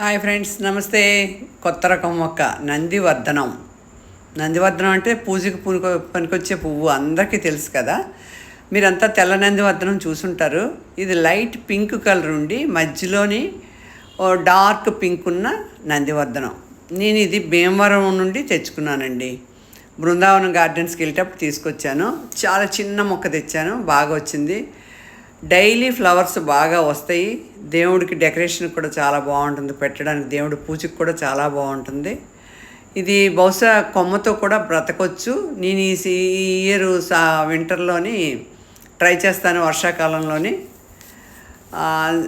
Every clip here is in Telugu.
హాయ్ ఫ్రెండ్స్ నమస్తే. కొత్త రకం మొక్క నందివర్ధనం. నందివర్ధనం అంటే పూజకి పునుకో పనికొచ్చే పువ్వు అందరికీ తెలుసు కదా. మీరంతా తెల్ల నందివర్ధనం చూసుంటారు. ఇది లైట్ పింక్ కలర్ ఉండి మధ్యలోని ఓ డార్క్ పింక్ ఉన్న నందివర్ధనం. నేను ఇది భీమవరం నుండి తెచ్చుకున్నానండి. బృందావనం గార్డెన్స్కి వెళ్ళేటప్పుడు తీసుకొచ్చాను. చాలా చిన్న మొక్క తెచ్చాను బాగా వచ్చింది. డైలీ ఫ్లవర్స్ బాగా వస్తాయి. దేవుడికి డెకరేషన్ కూడా చాలా బాగుంటుంది. పెట్టడానికి దేవుడి పూజకి కూడా చాలా బాగుంటుంది. ఇది బహుశా కొమ్మతో కూడా బ్రతకొచ్చు. నేను ఈ ఇయర్ సా వింటర్లోని ట్రై చేస్తాను వర్షాకాలంలోని.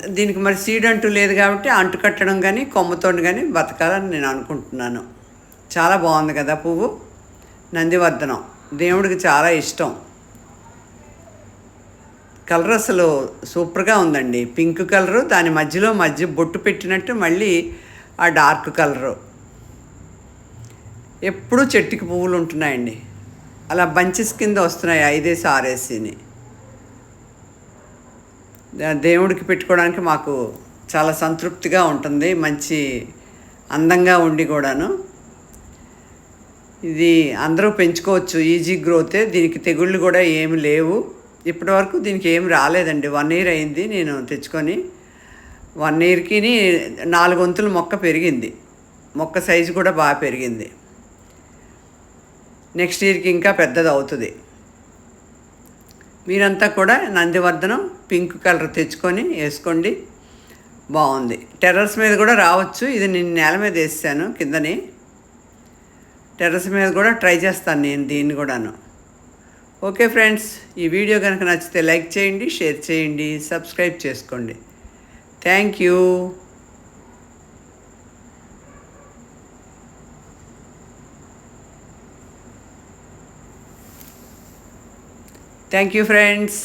దీనికి మరి సీడ్ అంటూ లేదు కాబట్టి అంటు కట్టడం కానీ కొమ్మతో కానీ బతకాలని నేను అనుకుంటున్నాను. చాలా బాగుంది కదా పువ్వు. నందివర్ధనం దేవుడికి చాలా ఇష్టం. కలర్ అసలు సూపర్గా ఉందండి. పింక్ కలరు దాని మధ్యలో మధ్య బొట్టు పెట్టినట్టు మళ్ళీ ఆ డార్క్ కలరు. ఎప్పుడూ చెట్టుకి పువ్వులు ఉంటున్నాయండి. అలా బంచెస్ కింద వస్తున్నాయి ఐదేసి ఆరేసిని. దేవుడికి పెట్టుకోవడానికి మాకు చాలా సంతృప్తిగా ఉంటుంది. మంచి అందంగా ఉండి కూడాను. ఇది అందరూ పెంచుకోవచ్చు. ఈజీ గ్రోతే. దీనికి తెగుళ్ళు కూడా ఏమి లేవు. ఇప్పటి వరకు దీనికి ఏం రాలేదండి. వన్ ఇయర్ అయింది నేను తెచ్చుకొని. వన్ ఇయర్కి నాలుగు వంతులు మొక్క పెరిగింది. మొక్క సైజు కూడా బాగా పెరిగింది. నెక్స్ట్ ఇయర్కి ఇంకా పెద్దది అవుతుంది. మీరంతా కూడా నందివర్ధనం పింక్ కలర్ తెచ్చుకొని వేసుకోండి. బాగుంది. టెర్రస్ మీద కూడా రావచ్చు. ఇది నేను నేల మీద వేసాను కిందని. టెర్రస్ మీద కూడా ట్రై చేస్తాను నేను దీన్ని కూడాను. ఓకే ఫ్రెండ్స్ ఈ వీడియో కనుక నచ్చితే లైక్ చేయండి షేర్ చేయండి సబ్స్క్రైబ్ చేసుకోండి. Thank you thank you friends